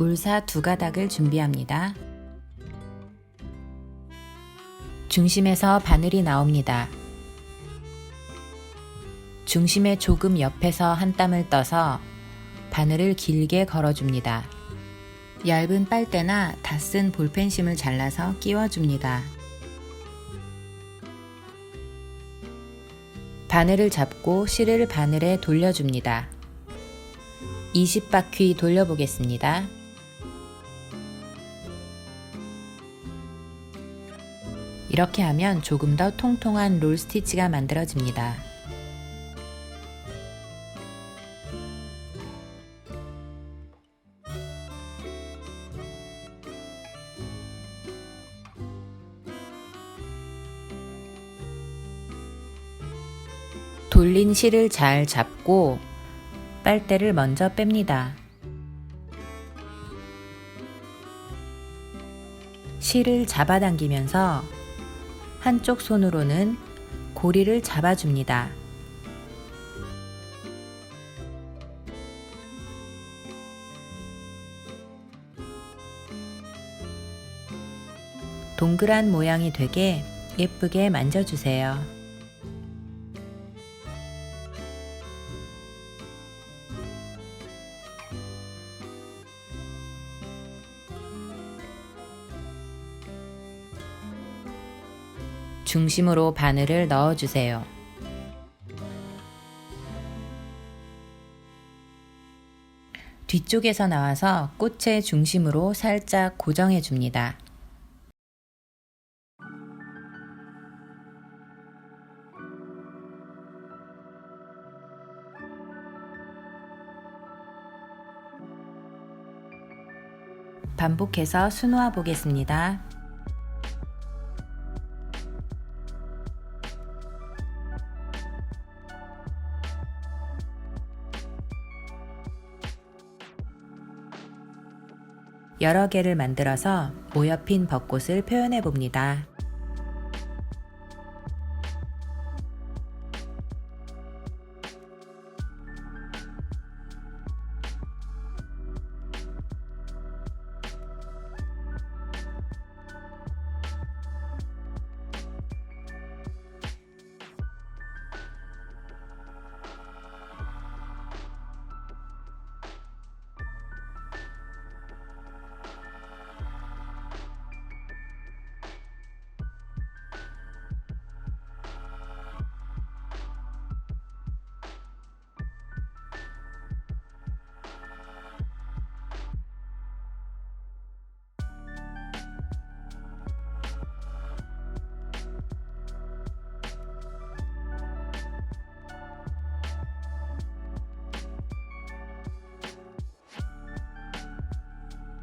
울사 두 가닥을 준비합니다. 중심에서 바늘이 나옵니다. 중심의 조금 옆에서 한 땀을 떠서 바늘을 길게 걸어줍니다. 얇은 빨대나 다 쓴 볼펜심을 잘라서 끼워줍니다. 바늘을 잡고 실을 바늘에 돌려줍니다. 20바퀴 돌려보겠습니다. 이렇게 하면 조금 더 통통한 롤 스티치가 만들어집니다. 돌린 실을 잘 잡고 빨대를 먼저 뺍니다. 실을 잡아당기면서 한쪽 손으로는 고리를 잡아줍니다. 동그란 모양이 되게 예쁘게 만져주세요. 중심으로 바늘을 넣어주세요. 뒤쪽에서 나와서 꽃의 중심으로 살짝 고정해 줍니다. 반복해서 수놓아 보겠습니다. 여러 개를 만들어서 모여핀 벚꽃을 표현해 봅니다.